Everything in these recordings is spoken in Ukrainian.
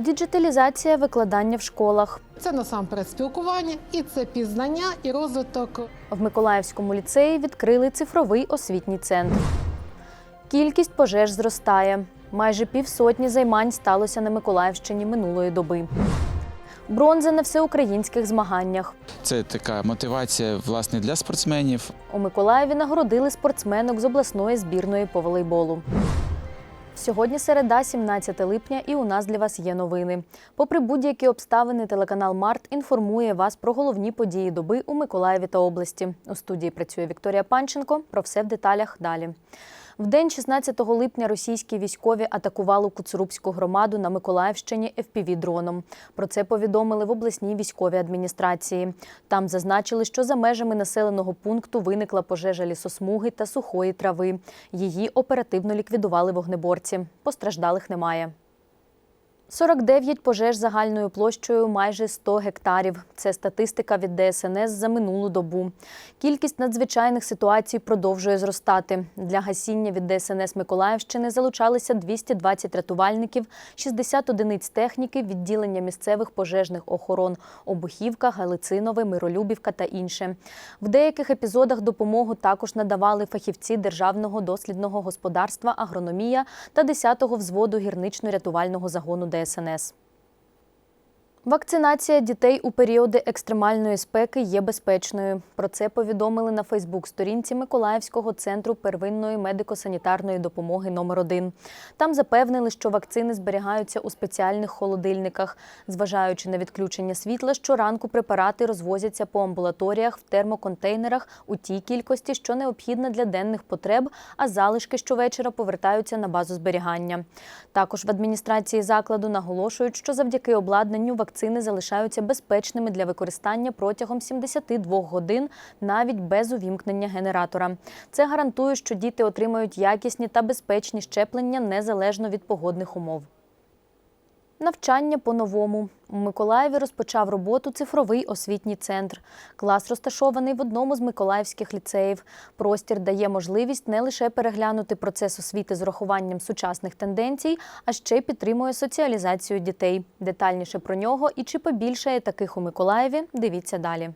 Діджиталізація викладання в школах. Це насамперед спілкування, і це пізнання і розвиток В Миколаївському ліцеї відкрили цифровий освітній центр. Кількість пожеж зростає. Майже півсотні займань сталося на Миколаївщині минулої доби. Бронза на всеукраїнських змаганнях. Це така мотивація власне для спортсменів. У Миколаєві нагородили спортсменок з обласної збірної по волейболу. Сьогодні середа, 17 липня, і у нас для вас є новини. Попри будь-які обставини, телеканал Март інформує вас про головні події доби у Миколаєві та області. У студії працює Вікторія Панченко. Про все в деталях далі. В день 16 липня російські військові атакували Куцурубську громаду на Миколаївщині FPV-дроном. Про це повідомили в обласній військовій адміністрації. Там зазначили, що за межами населеного пункту виникла пожежа лісосмуги та сухої трави. Її оперативно ліквідували вогнеборці. Постраждалих немає. 49 пожеж загальною площею майже 100 гектарів. Це статистика від ДСНС за минулу добу. Кількість надзвичайних ситуацій продовжує зростати. Для гасіння від ДСНС Миколаївщини залучалися 220 рятувальників, 60 одиниць техніки, відділення місцевих пожежних охорон Обухівка, Галицинове, Миролюбівка та інше. В деяких епізодах допомогу також надавали фахівці Державного дослідного господарства агрономія та 10-го взводу гірнично-рятувального загону ДСНС. ДСНС. Вакцинація дітей у періоди екстремальної спеки є безпечною. Про це повідомили на Фейсбук-сторінці Миколаївського центру первинної медико-санітарної допомоги номер 1 Там запевнили, що вакцини зберігаються у спеціальних холодильниках. Зважаючи на відключення світла, щоранку препарати розвозяться по амбулаторіях в термоконтейнерах у тій кількості, що необхідна для денних потреб, а залишки щовечора повертаються на базу зберігання. Також в адміністрації закладу наголошують, що завдяки обладнанню вакцини залишаються безпечними для використання протягом 72 годин, навіть без увімкнення генератора. Це гарантує, що діти отримають якісні та безпечні щеплення незалежно від погодних умов. Навчання по-новому. У Миколаєві розпочав роботу цифровий освітній центр. Клас розташований в одному з миколаївських ліцеїв. Простір дає можливість не лише переглянути процес освіти з урахуванням сучасних тенденцій, а ще й підтримує соціалізацію дітей. Детальніше про нього і чи побільшає таких у Миколаєві, дивіться далі.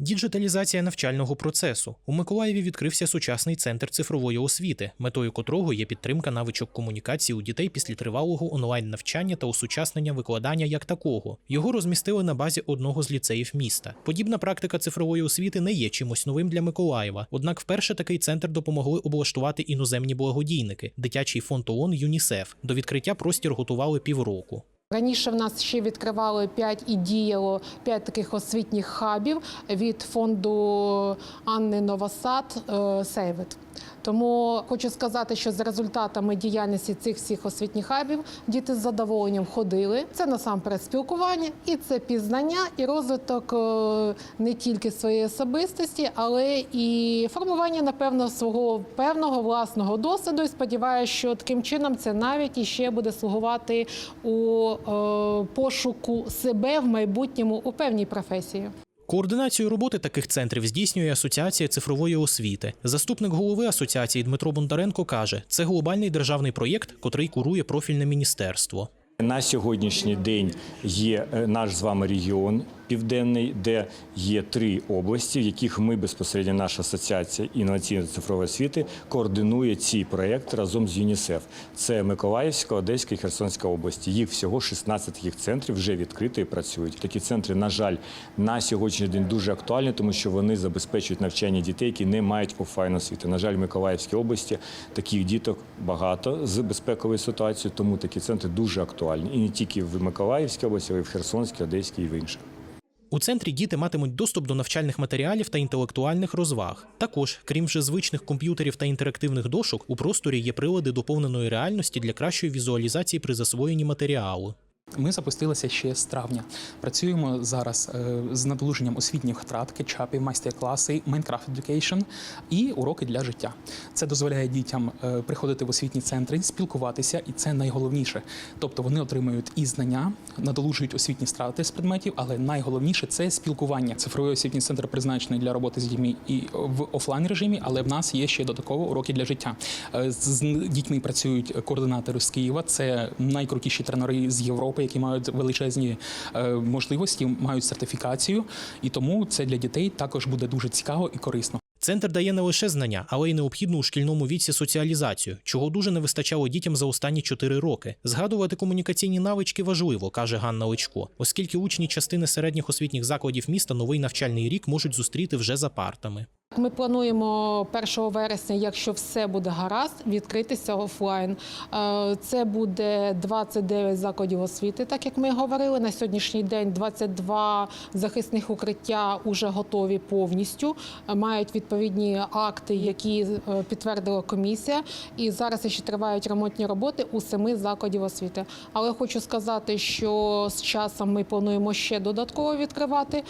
Діджиталізація навчального процесу у Миколаєві відкрився сучасний центр цифрової освіти, метою котрого є підтримка навичок комунікації у дітей після тривалого онлайн навчання та осучаснення викладання як такого. Його розмістили на базі одного з ліцеїв міста. Подібна практика цифрової освіти не є чимось новим для Миколаєва. Однак, вперше такий центр допомогли облаштувати іноземні благодійники, дитячий фонд ООН ЮНІСЕФ. До відкриття простір готували півроку. Раніше в нас ще відкривали 5 і діяло 5 таких освітніх хабів від фонду Анни Новосад Сейвет. Тому хочу сказати, що за результатами діяльності цих всіх освітніх хабів діти з задоволенням ходили. Це насамперед спілкування, і це пізнання і розвиток е, не тільки своєї особистості, але і формування, напевно, свого певного власного досвіду. І сподіваюся, що таким чином це навіть іще буде слугувати у е, пошуку себе в майбутньому у певній професії. Координацію роботи таких центрів здійснює Асоціація цифрової освіти. Заступник голови асоціації Дмитро Бондаренко каже, це глобальний державний проєкт, котрий курує профільне міністерство. На сьогоднішній день є е, наш з вами регіон південний, де є три області, в яких ми безпосередньо наша асоціація інноваційної цифрової освіти координує ці проекти разом з ЮНІСЕФ. Це Миколаївська, Одеська і Херсонська області. Їх всього 16 таких центрів вже відкрито і працюють. Такі центри, на жаль, на сьогоднішній день дуже актуальні, тому що вони забезпечують навчання дітей, які не мають офлайн освіти. На жаль, в Миколаївській області таких діток багато з безпековою ситуацією, тому такі центри дуже актуальні. І не тільки в Миколаївській області, але й в Херсонській, Одеській і в інших. У центрі діти матимуть доступ до навчальних матеріалів та інтелектуальних розваг. Також, крім вже звичних комп'ютерів та інтерактивних дошок, у просторі є прилади доповненої реальності для кращої візуалізації при засвоєнні матеріалу. Ми запустилися ще з травня. Працюємо зараз е, з надолуженням освітніх втрат, кетчапи, майстер-класи, Minecraft Education і уроки для життя. Це дозволяє дітям е, приходити в освітні центри, спілкуватися, і це найголовніше. Тобто вони отримують і знання, надолужують освітні страти з предметів, але найголовніше це спілкування. Цифровий освітній центр призначений для роботи з дітьми і в офлайн режимі, але в нас є ще додатково уроки для життя. Е, З дітьми працюють координатори з Києва. Це найкрутіші тренери з Європи, які мають величезні е, можливості, мають сертифікацію, і тому це для дітей також буде дуже цікаво і корисно. Центр дає не лише знання, але й необхідну у шкільному віці соціалізацію, чого дуже не вистачало дітям за останні чотири роки. Згадувати комунікаційні навички важливо, каже Ганна Личко, оскільки учні частини середніх освітніх закладів міста новий навчальний рік можуть зустріти вже за партами. Ми плануємо 1 вересня, якщо все буде гаразд, відкритися офлайн. Е, Це буде 29 закладів освіти, так як ми говорили. На сьогоднішній день 22 захисних укриття вже готові повністю, е, мають відповідні акти, які е, підтвердила комісія. І зараз ще тривають ремонтні роботи у семи закладів освіти. Але хочу сказати, що з часом ми плануємо ще додатково відкривати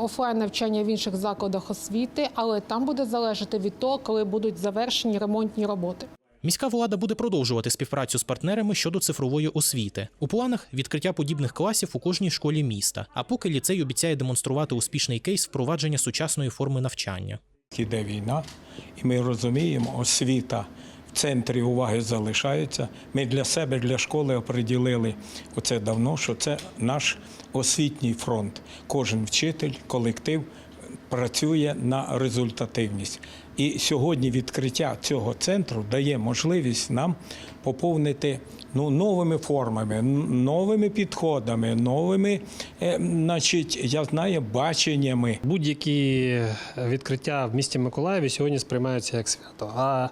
офлайн навчання в інших закладах освіти, але там буде залежати від того, коли будуть завершені ремонтні роботи. Міська влада буде продовжувати співпрацю з партнерами щодо цифрової освіти. У планах відкриття подібних класів у кожній школі міста. А поки ліцей обіцяє демонструвати успішний кейс впровадження сучасної форми навчання. Іде війна, і ми розуміємо, освіта в центрі уваги залишається. Ми для себе, для школи оприділили оце давно, що це наш освітній фронт. Кожен вчитель, колектив працює на результативність. І сьогодні відкриття цього центру дає можливість нам поповнити ну, новими формами, новими підходами, новими, е, значить, я знаю, баченнями. Будь-які відкриття в місті Миколаєві сьогодні сприймаються як свято. А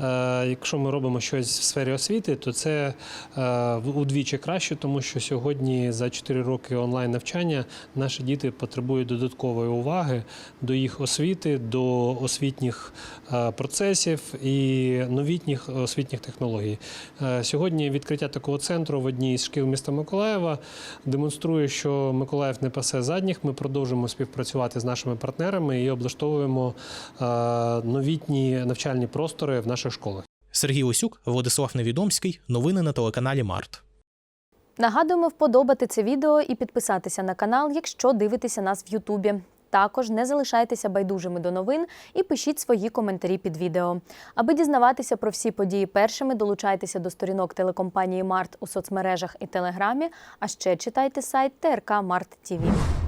е, якщо ми робимо щось в сфері освіти, то це е, удвічі краще, тому що сьогодні за 4 роки онлайн навчання наші діти потребують додаткової уваги до їх освіти, до освітніх е, процесів і новітніх освітніх технологій. Е, Сьогодні відкриття такого центру в одній з шкіл міста Миколаєва демонструє, що Миколаїв не пасе задніх. Ми продовжуємо співпрацювати з нашими партнерами і облаштовуємо е, новітні навчальні простори в наших школах. Сергій Осюк, Владислав Невідомський. Новини на телеканалі Март. Нагадуємо вподобати це відео і підписатися на канал, якщо дивитеся нас в Ютубі. Також не залишайтеся байдужими до новин і пишіть свої коментарі під відео. Аби дізнаватися про всі події першими, долучайтеся до сторінок телекомпанії Март у соцмережах і Телеграмі, а ще читайте сайт ТРК Март ТІВІ.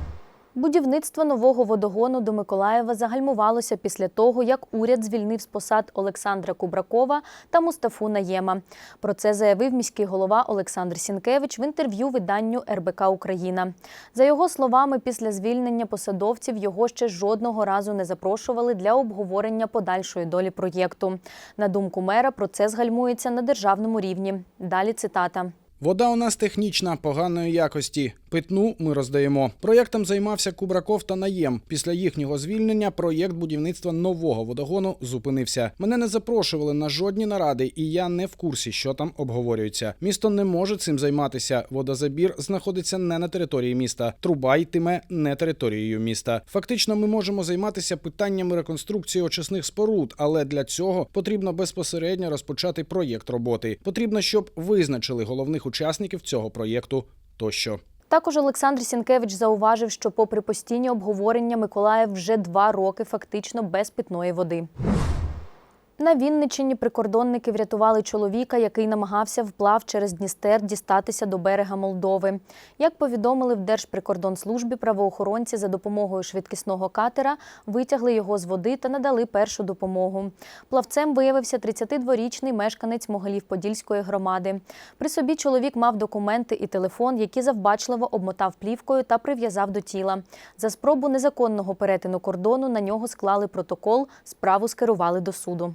Будівництво нового водогону до Миколаєва загальмувалося після того, як уряд звільнив з посад Олександра Кубракова та Мустафу Наєма. Про це заявив міський голова Олександр Сінкевич в інтерв'ю виданню РБК Україна. За його словами, після звільнення посадовців його ще жодного разу не запрошували для обговорення подальшої долі проєкту. На думку мера, процес гальмується на державному рівні. Далі цитата. Вода у нас технічна, поганої якості. Питну ми роздаємо. Проєктом займався Кубраков та Наєм. Після їхнього звільнення проєкт будівництва нового водогону зупинився. Мене не запрошували на жодні наради, і я не в курсі, що там обговорюється. Місто не може цим займатися. Водозабір знаходиться не на території міста. Труба йтиме не територією міста. Фактично, ми можемо займатися питаннями реконструкції очисних споруд, але для цього потрібно безпосередньо розпочати проєкт роботи. Потрібно, щоб визначили головних учасників цього проєкту тощо. Також Олександр Сінкевич зауважив, що, попри постійні обговорення, Миколаїв вже два роки фактично без питної води. На Вінниччині прикордонники врятували чоловіка, який намагався вплав через Дністер дістатися до берега Молдови. Як повідомили в Держприкордонслужбі, правоохоронці за допомогою швидкісного катера витягли його з води та надали першу допомогу. Плавцем виявився 32-річний мешканець Могилів-Подільської громади. При собі чоловік мав документи і телефон, які завбачливо обмотав плівкою та прив'язав до тіла. За спробу незаконного перетину кордону на нього склали протокол, справу скерували до суду.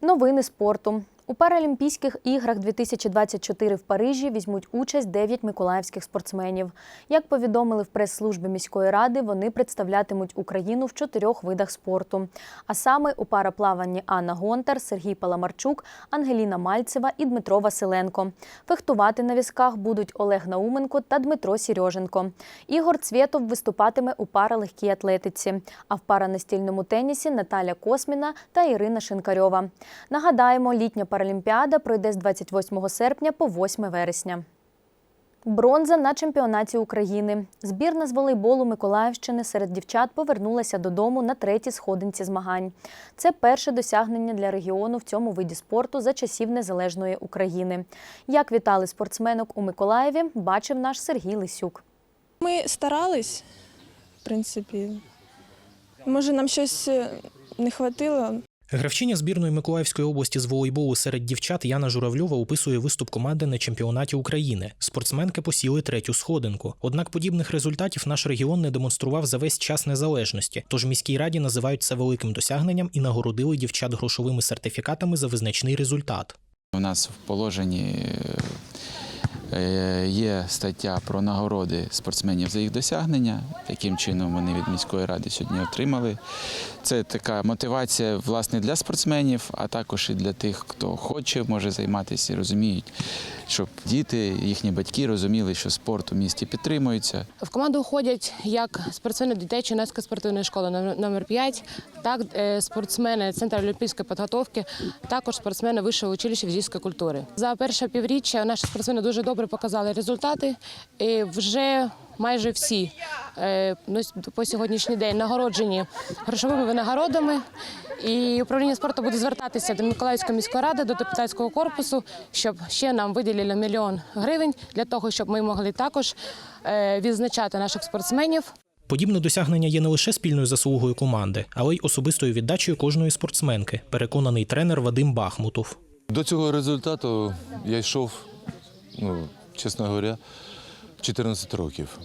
Новини спорту. У Паралімпійських іграх 2024 в Парижі візьмуть участь 9 миколаївських спортсменів. Як повідомили в прес-службі міської ради, вони представлятимуть Україну в чотирьох видах спорту. А саме у параплаванні Анна Гонтар, Сергій Паламарчук, Ангеліна Мальцева і Дмитро Василенко. Фехтувати на візках будуть Олег Науменко та Дмитро Сірьоженко. Ігор Цвєтов виступатиме у паралегкій атлетиці, а в паранастільному тенісі Наталя Косміна та Ірина Шинкарьова. Нагадаємо, літня паралімпіада пройде з 28 серпня по 8 вересня. Бронза на чемпіонаті України. Збірна з волейболу Миколаївщини серед дівчат повернулася додому на третій сходинці змагань. Це перше досягнення для регіону в цьому виді спорту за часів незалежної України. Як вітали спортсменок у Миколаєві, бачив наш Сергій Лисюк. Ми старались, в принципі. Може, нам щось е, не хватило. Гравчиня збірної Миколаївської області з волейболу серед дівчат Яна Журавльова описує виступ команди на чемпіонаті України. Спортсменки посіли третю сходинку. Однак подібних результатів наш регіон не демонстрував за весь час незалежності. Тож міській раді називають це великим досягненням і нагородили дівчат грошовими сертифікатами за визначний результат. У нас в положенні є стаття про нагороди спортсменів за їх досягнення, яким чином вони від міської ради сьогодні отримали. Це така мотивація власне для спортсменів, а також і для тих, хто хоче, може займатися і розуміють, щоб діти, їхні батьки розуміли, що спорт у місті підтримується. В команду входять як спортсмени дитячої юнацької спортивної школи номер 5, так е, спортсмени Центру олімпійської підготовки, також спортсмени Вищого училища фізичної культури. За перше півріччя наші спортсмени дуже добре показали результати. І вже майже всі е, ну, по сьогоднішній день нагороджені грошовими винагородами. І управління спорту буде звертатися до Миколаївської міської ради, до депутатського корпусу, щоб ще нам виділили мільйон гривень для того, щоб ми могли також е, відзначати наших спортсменів. Подібне досягнення є не лише спільною заслугою команди, але й особистою віддачею кожної спортсменки, переконаний тренер Вадим Бахмутов. До цього результату я йшов, ну, чесно говоря, 14 років.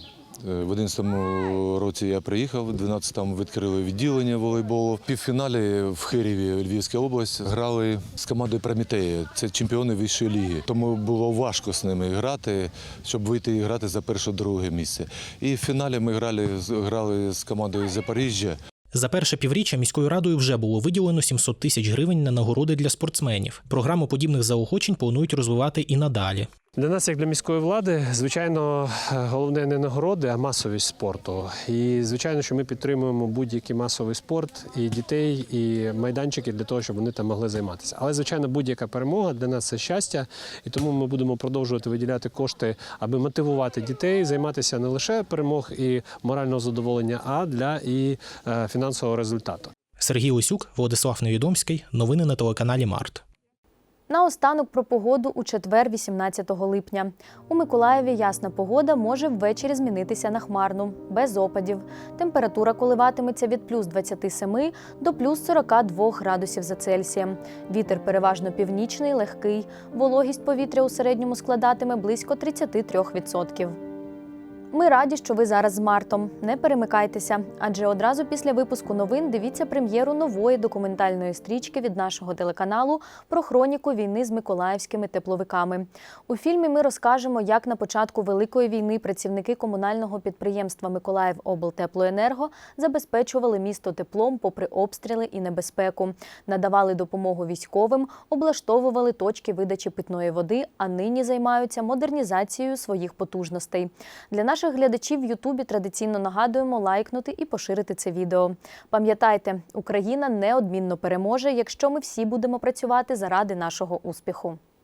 Е, В 11-му році я приїхав, в 12-му відкрили відділення волейболу. В півфіналі в Хиріві, Львівська область, грали з командою Промітея. Це чемпіони вищої ліги. Тому було важко з ними грати, щоб вийти і грати за перше-друге місце. І в фіналі ми грали, грали з командою Запоріжжя. За перше півріччя міською радою вже було виділено 700 тисяч гривень на нагороди для спортсменів. Програму подібних заохочень планують розвивати і надалі. Для нас, як для міської влади, звичайно, головне не нагороди, а масовість спорту. І звичайно, що ми підтримуємо будь-який масовий спорт і дітей, і майданчики для того, щоб вони там могли займатися. Але звичайно, будь-яка перемога для нас це щастя, і тому ми будемо продовжувати виділяти кошти, аби мотивувати дітей займатися не лише перемог і морального задоволення, а для і е, фінансового результату. Сергій Лисюк, Владислав Невідомський. Новини на телеканалі Март. Наостанок про погоду у четвер, 18 липня. У Миколаєві ясна погода може ввечері змінитися на хмарну, без опадів. Температура коливатиметься від плюс 27 до плюс 42 градусів за Цельсієм. Вітер переважно північний, легкий. Вологість повітря у середньому складатиме близько 33%. Ми раді, що ви зараз з Мартом. Не перемикайтеся, адже одразу після випуску новин дивіться прем'єру нової документальної стрічки від нашого телеканалу про хроніку війни з миколаївськими тепловиками. У фільмі ми розкажемо, як на початку великої війни працівники комунального підприємства Миколаїв облтеплоенерго забезпечували місто теплом попри обстріли і небезпеку, надавали допомогу військовим, облаштовували точки видачі питної води, а нині займаються модернізацією своїх потужностей. Для наших глядачів в Ютубі традиційно нагадуємо лайкнути і поширити це відео. Пам'ятайте, Україна неодмінно переможе, якщо ми всі будемо працювати заради нашого успіху.